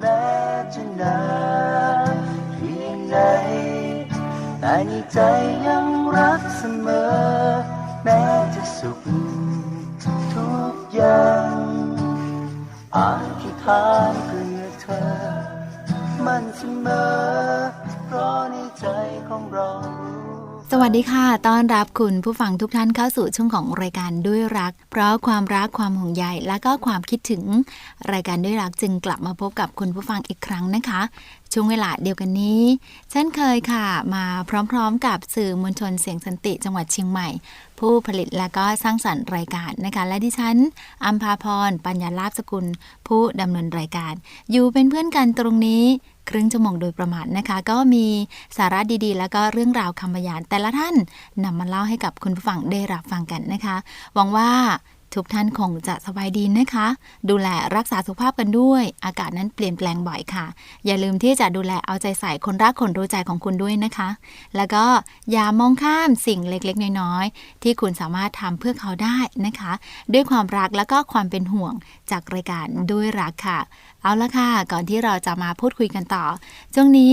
แม้จะนานเพียงไหนแต่ในใจยังรักเสมอ แม้จะสุขทุกอย่างอาจที่ทานเพื่อเธอ มันเสมอ เพราะในใจของเรา สวัสดีค่ะ ต้อนรับคุณผู้ฟังทุกท่านเข้าสู่ช่วงของรายการด้วยรัก เพราะความรักความห่วงใยและก็ความคิดถึงรายการด้วยรักจึงกลับมาพบกับคุณผู้ฟังอีกครั้งนะคะ ช่วงเวลาเดียวกันนี้ เช่นเคยค่ะ มาพร้อมๆ กับสื่อมวลชนเสียงสันติจังหวัดเชียงใหม่ ผู้ผลิตและก็สร้างสรรค์รายการนะคะ และดิฉันอัมพาพร ปัญญาลาภสกุล ผู้ดำเนินรายการ อยู่เป็นเพื่อนกันตรงนี้ครึ่งชั่วโมงโดยประมาณนะคะ ก็มีสาระดีๆ แล้วก็เรื่องราวคำบรรยานแต่ละท่านนำมาเล่าให้กับคุณผู้ฟังได้รับฟังกันนะคะ หวังว่า ทุกท่านคงจะสบายดีนะคะ ดูแลรักษาสุขภาพกันด้วย อากาศนั้นเปลี่ยนแปลงบ่อยค่ะ อย่าลืมที่จะดูแลเอาใจใส่คนรักคนรู้ใจของคุณด้วยนะคะ แล้วก็อย่ามองข้ามสิ่งเล็กๆ น้อยๆ ที่คุณสามารถทำเพื่อเขาได้นะคะ ด้วยความรักแล้วก็ความเป็นห่วงจากรายการด้วยรักค่ะ เอาละค่ะ ก่อนที่เราจะมาพูดคุยกันต่อ ช่วงนี้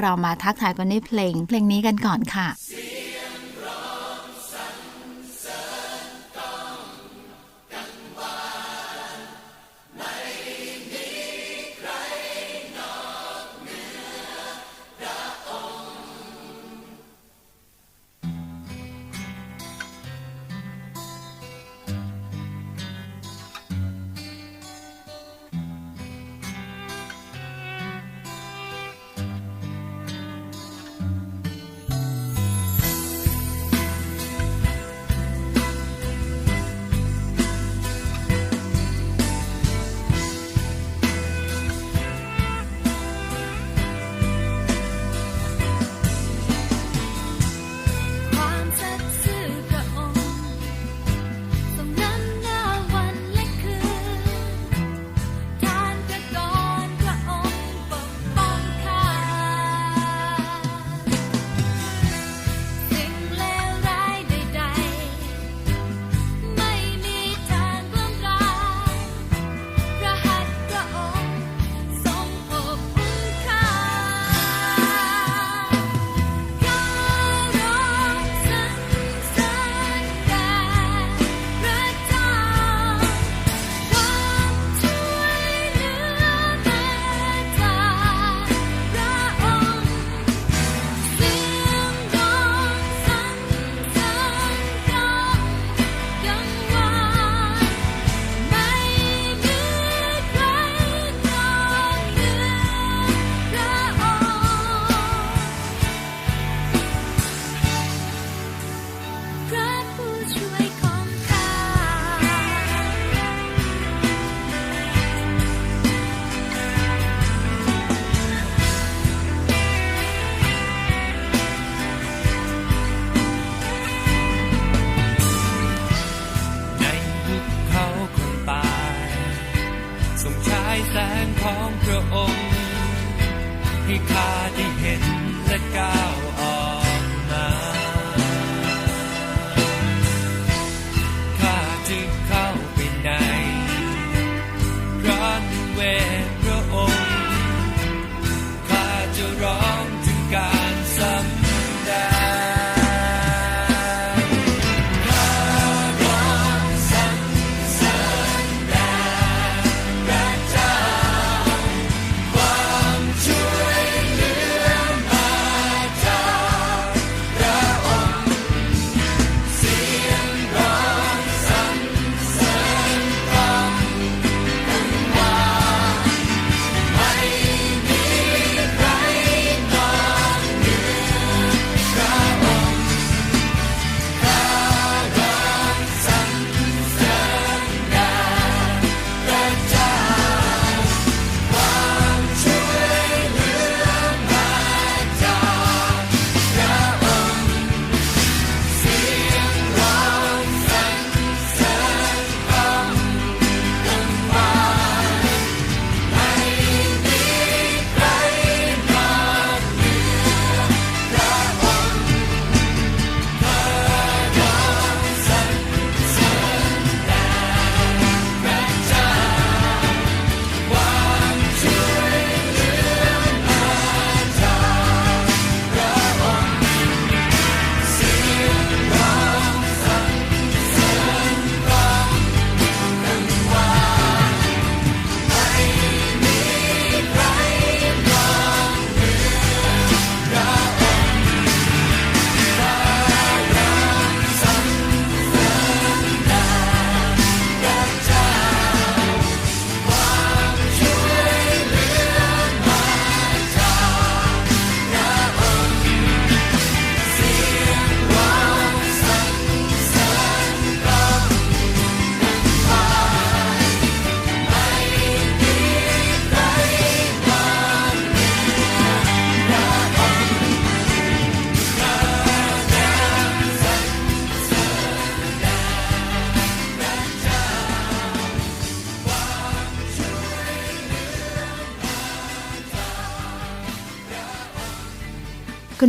เรามาทักทายกันด้วยเพลง เพลงนี้กันก่อนค่ะ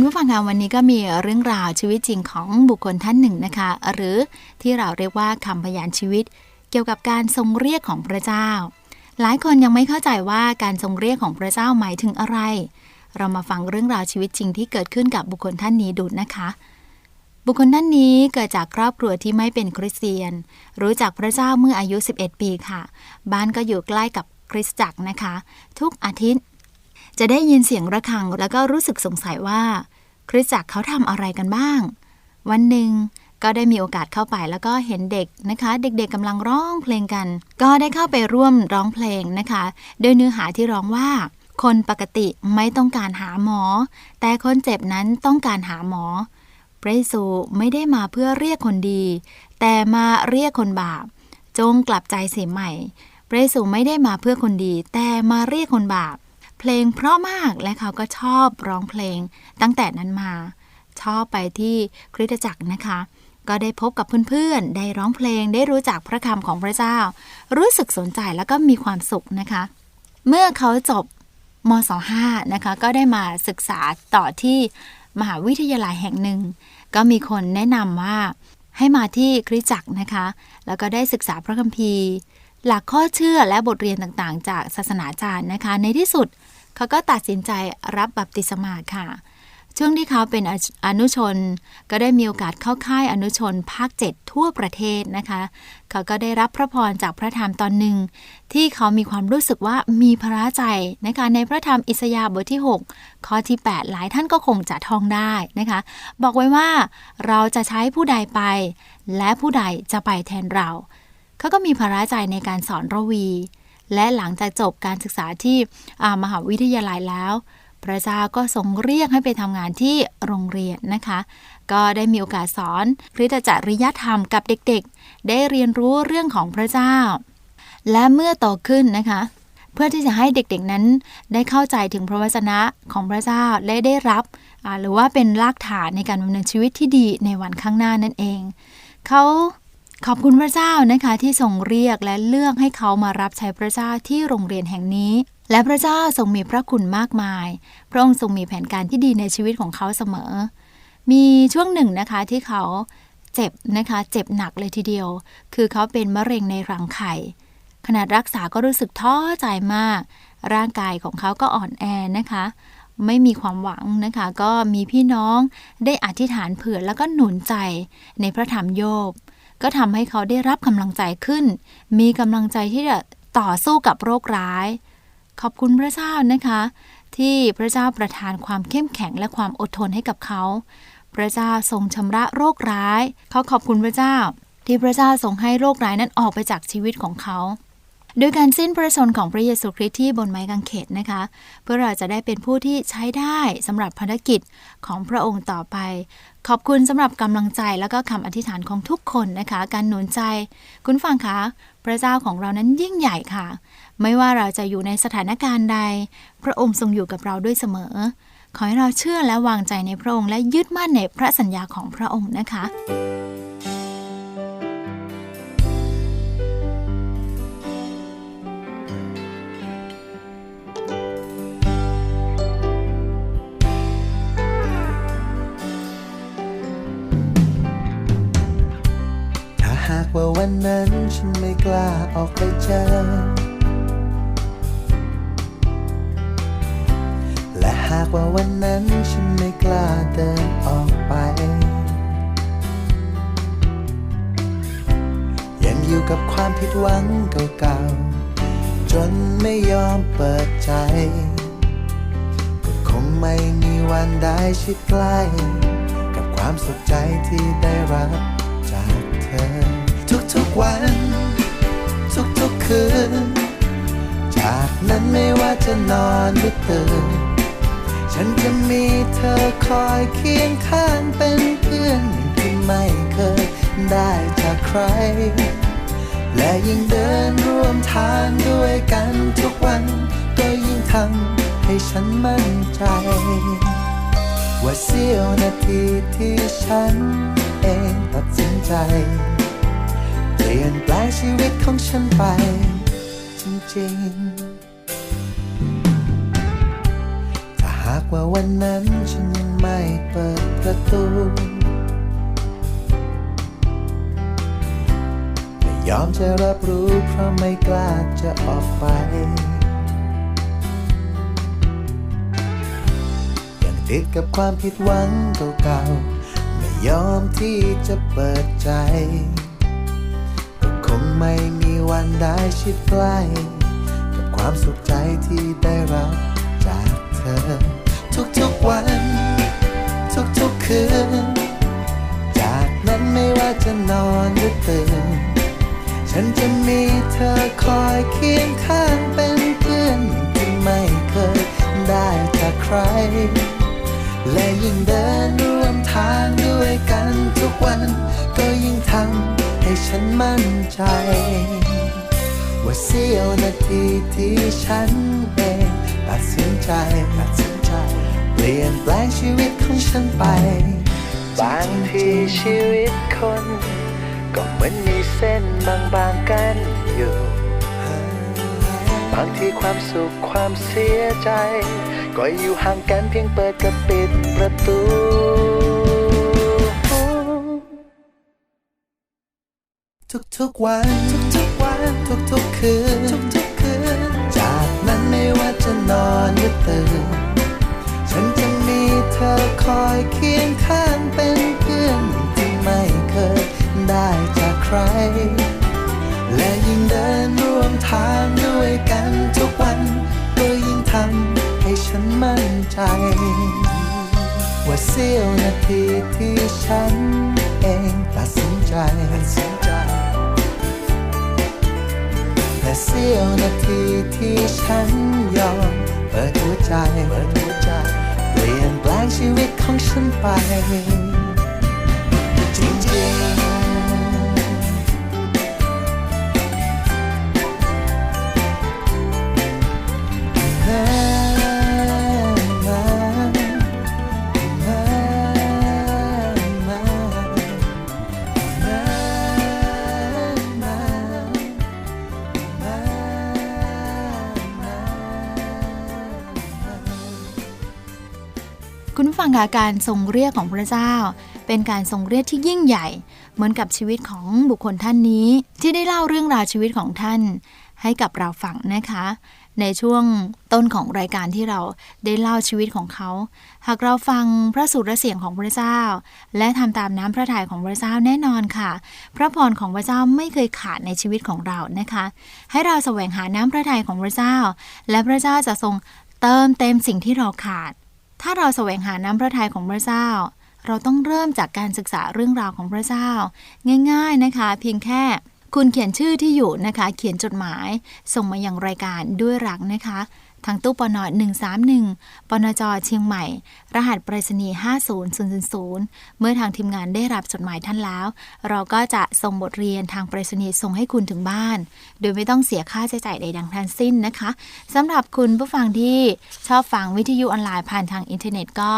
คุณผู้ฟังคะวันนี้ก็มีเรื่องราวชีวิตจริงของบุคคลท่านหนึ่งนะคะ หรือที่เราเรียกว่าคำพยานชีวิต เกี่ยวกับการทรงเรียกของพระเจ้า หลายคนยังไม่เข้าใจว่าการทรงเรียกของพระเจ้าหมายถึงอะไร เรามาฟังเรื่องราวชีวิตจริงที่เกิดขึ้นกับบุคคลท่านนี้ดูนะคะ บุคคลท่านนี้เกิดจากครอบครัวที่ไม่เป็นคริสเตียน รู้จักพระเจ้าเมื่ออายุ 11 ปีค่ะ บ้านก็อยู่ใกล้กับคริสตจักรนะคะ ทุกอาทิตย์ จะได้ยินเสียงระฆังแล้วก็รู้สึกสงสัยว่าคริสตจักรเขาทำอะไรกันบ้าง วันหนึ่งก็ได้มีโอกาสเข้าไปแล้วก็เห็นเด็กนะคะ เด็กๆกำลังร้องเพลงกัน ก็ได้เข้าไปร่วมร้องเพลงนะคะโดยเนื้อหาที่ร้องว่า คนปกติไม่ต้องการหาหมอ แต่คนเจ็บนั้นต้องการหาหมอ พระเยซูไม่ได้มาเพื่อเรียกคนดี แต่มาเรียกคนบาป จงกลับใจเสียใหม่ พระเยซูไม่ได้มาเพื่อคนดี แต่มาเรียกคนบาป เพลงเพราะมากและเขาก็ชอบร้องเพลง ตั้งแต่นั้นมา ชอบไปที่คริสตจักรนะคะ ก็ได้พบกับเพื่อนๆ ได้ร้องเพลงได้รู้จักพระคำของพระเจ้า รู้สึกสนใจแล้วก็มีความสุขนะคะ เมื่อเขาจบมศ5นะคะ ก็ได้มาศึกษาต่อที่มหาวิทยาลัยแห่งหนึ่ง ก็มีคนแนะนำว่าให้มาที่คริสตจักรนะคะ แล้วก็ได้ศึกษาพระคัมภีร์ หลักข้อเชื่อและบทเรียนต่างๆ จากศาสนาจารย์นะคะ ในที่สุด เขาก็ตัดสินใจรับบัพติศมาค่ะ ช่วงที่เขาเป็นออนุชน ก็ได้มีโอกาสเข้าค่ายอนุชนภาค 7 ทั่วประเทศนะคะ เขาก็ได้รับพระพรจากพระธรรมตอนหนึ่ง ที่เขามีความรู้สึกว่ามีพระใจนะคะในพระธรรมอิสยาห์บทที่ 6 ข้อที่ 8 หลายท่านก็คงจะท่องได้นะคะ บอกไว้ว่าเราจะใช้ผู้ใดไป และผู้ใดจะไปแทนเรา เขาก็มีภาระใจในการสอนระวี และหลังจากจบการศึกษาที่มหาวิทยาลัยแล้ว พระเจ้าก็ทรงเรียกให้ไปทำงานที่โรงเรียนนะคะ ก็ได้มีโอกาสสอนคริสตจริยธรรมกับเด็กๆ ได้เรียนรู้เรื่องของพระเจ้า และเมื่อโตขึ้นนะคะเพื่อที่จะให้เด็กๆนั้นได้เข้าใจถึงพระวจนะของพระเจ้าและได้รับ หรือว่าเป็นรากฐานในการดำเนินชีวิตที่ดีในวันข้างหน้านั่นเอง เขา ขอบคุณพระเจ้านะคะที่ทรงเรียกและเลือกให้เขามารับใช้พระเจ้าที่โรงเรียนแห่งนี้ และพระเจ้าทรงมีพระคุณมากมาย พระองค์ทรงมีแผนการที่ดีในชีวิตของเขาเสมอ มีช่วงหนึ่งนะคะที่เขาเจ็บนะคะเจ็บหนักเลยทีเดียว คือเขาเป็นมะเร็งในรังไข่ ขนาดรักษาก็รู้สึกท้อใจมาก ร่างกายของเขาก็อ่อนแอนะคะ ไม่มีความหวังนะคะ ก็มีพี่น้องได้อธิษฐานเผื่อแล้วก็หนุนใจในพระธรรมโยบ ก็ทำให้เขาได้รับกำลังใจขึ้น มีกำลังใจที่จะต่อสู้กับโรคร้าย ขอบคุณพระเจ้านะคะ ที่พระเจ้าประทานความเข้มแข็งและความอดทนให้กับเขา พระเจ้าทรงชำระโรคร้าย เขาขอบคุณพระเจ้า ที่พระเจ้าทรงให้โรคร้ายนั้นออกไปจากชีวิตของเขา โดยการสิ้นพระชนของพระเยซูคริสต์ที่บนไม้กางเขนนะคะ เพื่อเราจะได้เป็นผู้ที่ใช้ได้สำหรับภารกิจของพระองค์ต่อไป ขอบคุณสำหรับกำลังใจและก็คำอธิษฐานของทุกคนนะคะ การหนุนใจ คุณฟังคะพระเจ้าของเรานั้นยิ่งใหญ่ค่ะ ไม่ว่าเราจะอยู่ในสถานการณ์ใด พระองค์ทรงอยู่กับเราด้วยเสมอ ขอให้เราเชื่อและวางใจในพระองค์และยึดมั่นในพระสัญญาของพระองค์นะคะากว่าวันนั้นฉันไม่กล้าออกไปเจอ และหากว่าวันนั้นฉันไม่กล้าเดินออกไป ยังอยู่กับความผิดหวังเก่าๆ จนไม่ยอมเปิดใจ ก็คงไม่มีวันได้ชิดใกล้ กับความสุขใจที่ได้รับจากเธอ ทุกวัน ทุกๆคืน จากนั้นไม่ว่าจะนอนหรือตื่น ฉันจะมีเธอคอยเคียงข้างเป็นเพื่อนที่ไม่เคยได้จากใคร และยิ่งเดินร่วมทางด้วยกันทุกวัน ก็ยิ่งทำให้ฉันมั่นใจ ว่าเสี้ยวนาทีที่ฉันเองตัดสินใจ ลี่ยนแปลงชีวิตของฉันไป จริงๆ ถ้าหากว่าวันนั้นฉันยังไม่เปิดประตูไม่ยอมจะรับรู้เพราะไม่กล้าจะออกไปยังติดกับความผิดหวังเก่าๆ ไม่ยอมที่จะเปิดใจ ไม่มีวันได้ชิดใกล้ กับความสุขใจที่ได้รับจากเธอ ทุกๆวัน ทุกๆคืน จากนั้นไม่ว่าจะนอนหรือตื่น ฉันจะมีเธอคอยเคียงข้างเป็นเพื่อนที่ไม่เคยได้จากใคร และยิ่งเดินร่วมทางด้วยกันทุกวันก็ยิ่งทำ ให้ฉันมั่นใจ ว่าเสี้ยวนาทีที่ฉันเองตัดสินใจตัดสินใจ เปลี่ยนแปลงชีวิตของฉันไป บางทีชีวิตคน ก็เหมือนมีเส้นบางๆกันอยู่ บางทีความสุขความเสียใจ ก็อยู่ห่างกันเพียงเปิดกับปิดประตู ทุกๆวัน ทุกๆวัน ทุกๆคืน ทุกๆคืน จากนั้นไม่ว่าจะนอนหรือตื่น ฉันจะมีเธอคอยเคียงข้างเป็นเพื่อนที่ไม่เคยได้จากใคร และยิ่งเดินร่วมทางด้วยกันทุกวันก็ยิ่งทำให้ฉันมั่นใจ ว่าเสี้ยวนาทีที่ฉันเองตัดสินใจ และเสี้ยวนาทีที่ฉันยอม เปิดหัวใจเปิดหัวใจ เปลี่ยนแปลงชีวิตของฉันไป จริงๆ คะการทรงเรียกของพระเจ้า เป็นการทรงเรียกที่ยิ่งใหญ่ เหมือนกับชีวิตของบุคคลท่านนี้ ที่ได้เล่าเรื่องราวชีวิตของท่าน ให้กับเราฟังนะคะ ในช่วงต้นของรายการที่เราได้เล่าชีวิตของเขา หากเราฟังพระสุรเสียงของพระเจ้า และทำตามน้ำพระทัยของพระเจ้าแน่นอนค่ะ พระพรของพระเจ้าไม่เคยขาดในชีวิตของเรานะคะ ให้เราแสวงหาน้ำพระทัยของพระเจ้า และพระเจ้าจะทรงเติมเต็มสิ่งที่เราขาด ถ้าเราแสวงหาน้ำพระทัยของพระเจ้า เราต้องเริ่มจากการศึกษาเรื่องราวของพระเจ้า ง่าย ๆนะคะ เพียงแค่คุณเขียนชื่อที่อยู่นะคะ เขียนจดหมาย ส่งมาอย่างรายการด้วยรักนะคะ ทางตู้ปน131ปนจเชียงใหม่ รหัสไปรษณีย์50000 เมื่อทางทีมงานได้รับจดหมายท่านแล้ว เราก็จะส่งบทเรียนทางไปรษณีย์ส่งให้คุณถึงบ้าน โดยไม่ต้องเสียค่าใช้จ่ายใดดังทั้งสิ้นนะคะสำหรับคุณผู้ฟังที่ชอบฟังวิทยุออนไลน์ผ่านทางอินเทอร์เน็ตก็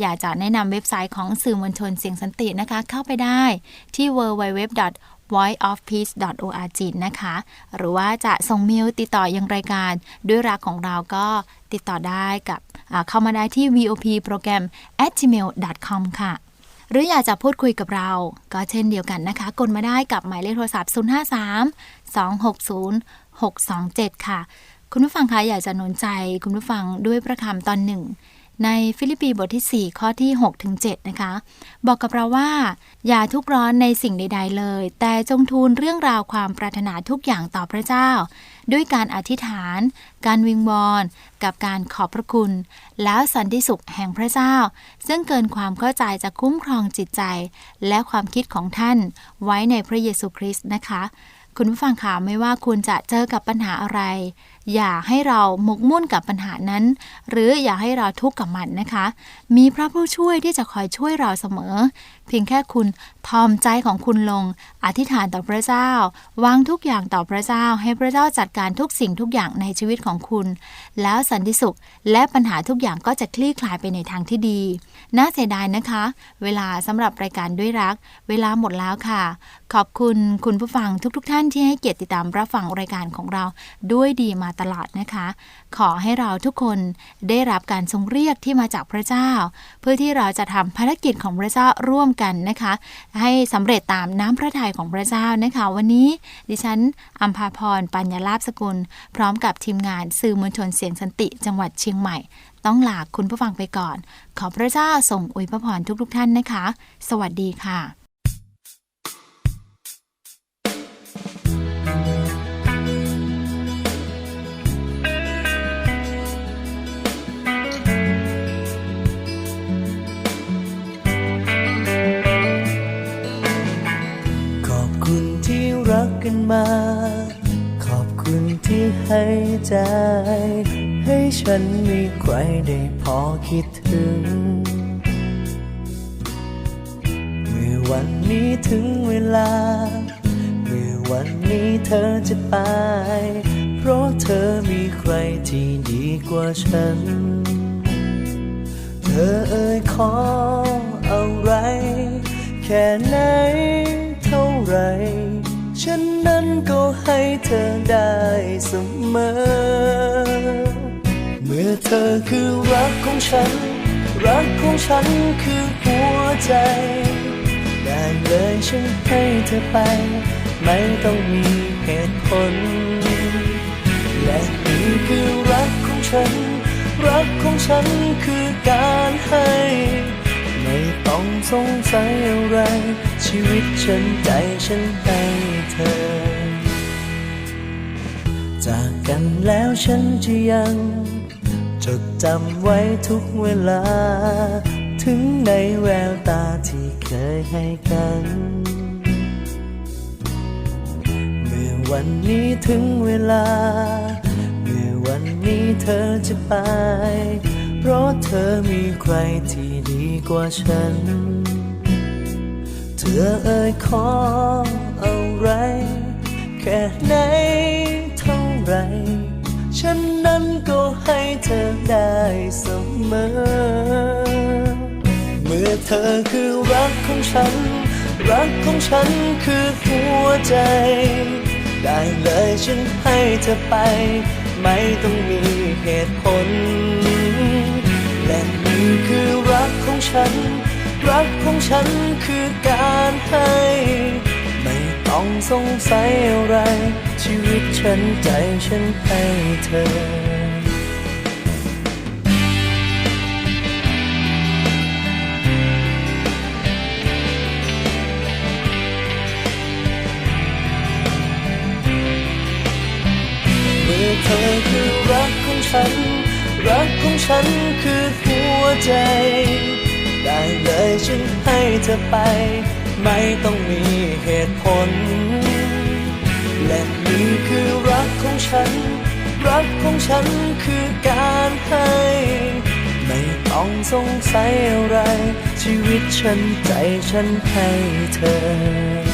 อยากจะแนะนำเว็บไซต์ของสื่อมวลชนเสียงสันตินะคะ เข้าไปได้ที่ www voiceofpeace.org นะคะ หรือว่าจะส่งเมลติดต่อยังรายการด้วยรักของเราก็ติดต่อได้กับเข้ามาได้ที่ vop โปรแกรม gmail.com ค่ะ หรืออยากจะพูดคุยกับเรา ก็เช่นเดียวกันนะคะ กดมาได้กับหมายเลขโทรศัพท์ 053 260 627 ค่ะ คุณผู้ฟังคะอยากจะหนุนใจคุณผู้ฟังด้วยประคำตอนหนึ่ง ในฟิลิปปีบทที่ 4 ข้อที่6ถึง7นะคะ บอกกับเราว่า อย่าทุกร้อนในสิ่งใด ๆ เลย แต่จงทูลเรื่องราวความปรารถนาทุกอย่างต่อพระเจ้า ด้วยการอธิษฐาน การวิงวอน กับการขอบพระคุณ แล้วสันติสุขแห่งพระเจ้า ซึ่งเกินความเข้าใจจะคุ้มครองจิตใจ และความคิดของท่านไว้ในพระเยซูคริสต์นะคะ คุณผู้ฟังคะไม่ว่าคุณจะเจอกับปัญหาอะไร อย่าให้เราหมกมุ่นกับปัญหานั้น หรืออย่าให้เราทุกข์กับมันนะคะ มีพระผู้ช่วยที่จะคอยช่วยเราเสมอ เพียงแค่คุณทอมใจของคุณลง อธิษฐานต่อพระเจ้า วางทุกอย่างต่อพระเจ้า ให้พระเจ้าจัดการทุกสิ่งทุกอย่างในชีวิตของคุณ แล้วสันติสุขและปัญหาทุกอย่างก็จะคลี่คลายไปในทางที่ดี น่าเสียดายนะคะ เวลาสำหรับรายการด้วยรัก เวลาหมดแล้วค่ะ ขอบคุณคุณผู้ฟังทุกๆทท่านที่ให้เกียรติติดตามรับฟังรายการของเราด้วยดีมาตลอดนะคะ ขอให้เราทุกคนได้รับการทรงเรียกที่มาจากพระเจ้า เพื่อที่เราจะทำภารกิจของพระเจ้าร่วมกันนะคะ ให้สำเร็จตามน้ำพระทัยของพระเจ้านะคะ วันนี้ดิฉันอัมพาพรปัญญาลาภสกุล พร้อมกับทีมงานสื่อมวลชนเสียงสันติจังหวัดเชียงใหม่ ต้องลาคุณผู้ฟังไปก่อน ขอพระเจ้าส่งอวยพระพรทุกๆท่านนะคะ สวัสดีค่ะขอบคุณที่รักกันมา คุณที่ให้ใจ ให้ฉันมีใครได้พอคิดถึง เมื่อวันนี้ถึงเวลา เมื่อวันนี้เธอจะไป เพราะเธอมีใครที่ดีกว่าฉัน เธอเอ่ยขออะไร แค่ไหนเท่าไหรฉั นั้นก็ให้เธอได้เสมอ เมื่อเธอคือรักของฉัน รักของฉันคือหัวใจ ได้เลยฉันให้เธอไป ไม่ต้องมีเหตุผล และนี่คือรักของฉัน รักของฉันคือการให้ ไม่ต้องสงสัยอะไร ชีวิตฉันใจฉันให้เธอ จากกันแล้วฉันจะยัง จดจำไว้ทุกเวลา ถึงในแววตาที่เคยให้กัน เมื่อวันนี้ถึงเวลา เมื่อวันนี้เธอจะไป เพราะเธอมีใครที่ กว่าฉัน เธอเอ่ยขออะไร แค่ไหนเท่าไร ฉันนั้นก็ให้เธอได้เสมอ เมื่อเธอคือรักของฉัน รักของฉันคือหัวใจ ได้เลยฉันให้เธอไป ไม่ต้องมีเหตุผลและ นี่คือรักของฉัน รักของฉันคือการให้ ไม่ต้องสงสัยอะไร ชีวิตฉันใจฉันให้เธอเมื่อเธอคือรักของฉัน รักของฉันคือหัวใจ ได้เลยฉันให้เธอไป ไม่ต้องมีเหตุผล และนี่คือรักของฉัน รักของฉันคือการให้ ไม่ต้องสงสัยอะไร ชีวิตฉันใจฉันให้เธอ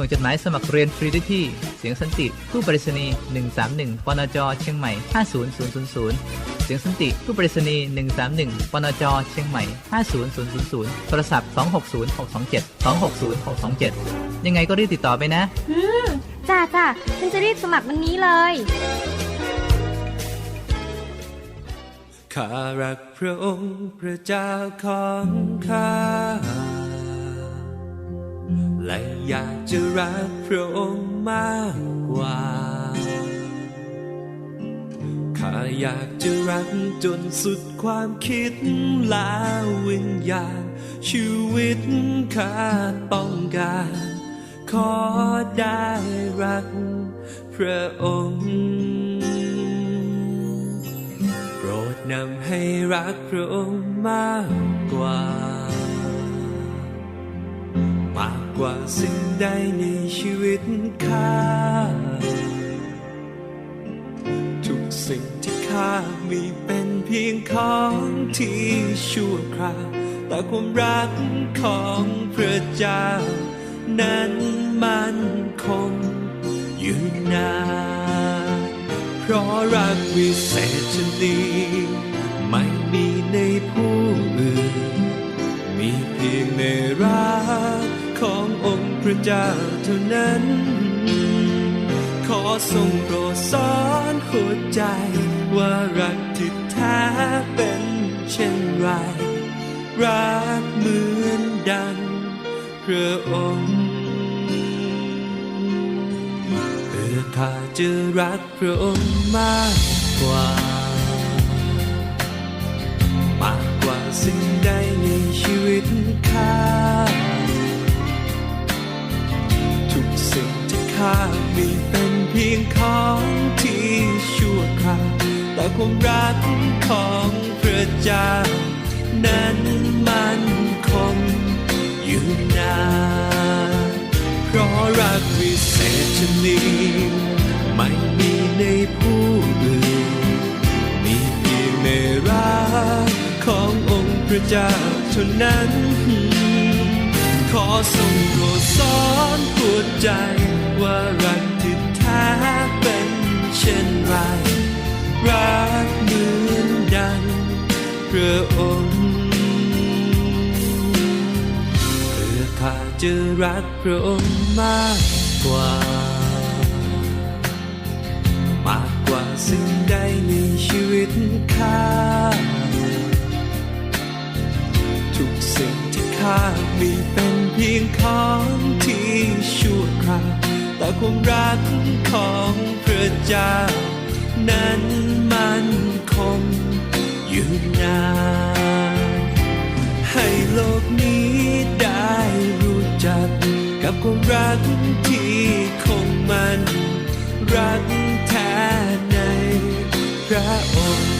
ส่งจดหมายสมัครเรียนฟรีได้ที่ เสียงสันติ ผู้ปริศนีย์131ปนจ เชียงใหม่ 50000 เสียงสันติ ผู้ปริศนีย์131ปนจ เชียงใหม่ 50000 โทรศัพท์ 260627 260627 ยังไงก็รีบติดต่อไปนะจ้าจ้าฉันจะรีบสมัครวันนี้เลยข้ารักพระองค์พระเจ้าของข้า และอยากจะรักพระองค์มากกว่า ข้าอยากจะรักจนสุดความคิดและวิญญาณชีวิตข้าต้องการ ขอได้รักพระองค์โปรดนำให้รักพระองค์มากกว่ามา กว่าสิ่งใดในชีวิตข้าทุกสิ่งที่ข้ามีเป็นเพียงของที่ชั่วคราวแต่ความรักของพระเจ้า นั้นมันคงยู่นานเพราะรักวิเศษชนี้ไม่มีในผู้อื่น มีเพียงในรัก พระเจ้าเท่านั้น ขอทรงโปรดสอนหัวใจ ว่ารักที่แท้เป็นเช่นไร รักเหมือนดังพระองค์เพื่อข้าจะรักพระองค์มากกว่า มากกว่าสิ่งใดในชีวิตข้า ถ้ามีเป็นเพียงของที่ชั่วคราวแต่ความรักของพระเจ้านั้นมันคงอยู่นานเพราะรักวิเศษชนีไม่มีในผู้อื่นมีเพียงในรักขององค์พระเจ้าเท่านั้นขอทรงโปรดสอนหัวใจ ว่ารักที่แท้เป็นเช่นไร รักเหมือนดังพระองค์เพื่อข้าจะรักพระองค์มากกว่า มากกว่าสิ่งใดในชีวิตข้าทุกสิ่งที่ข้ามีเป็นเพียงของที่ชั่วคราว แต่ความรักของพระเจ้า นั้นมันคงอยู่นานให้โลกนี้ได้รู้จัก กับความรักที่คงมัน รักแท้ในพระองค์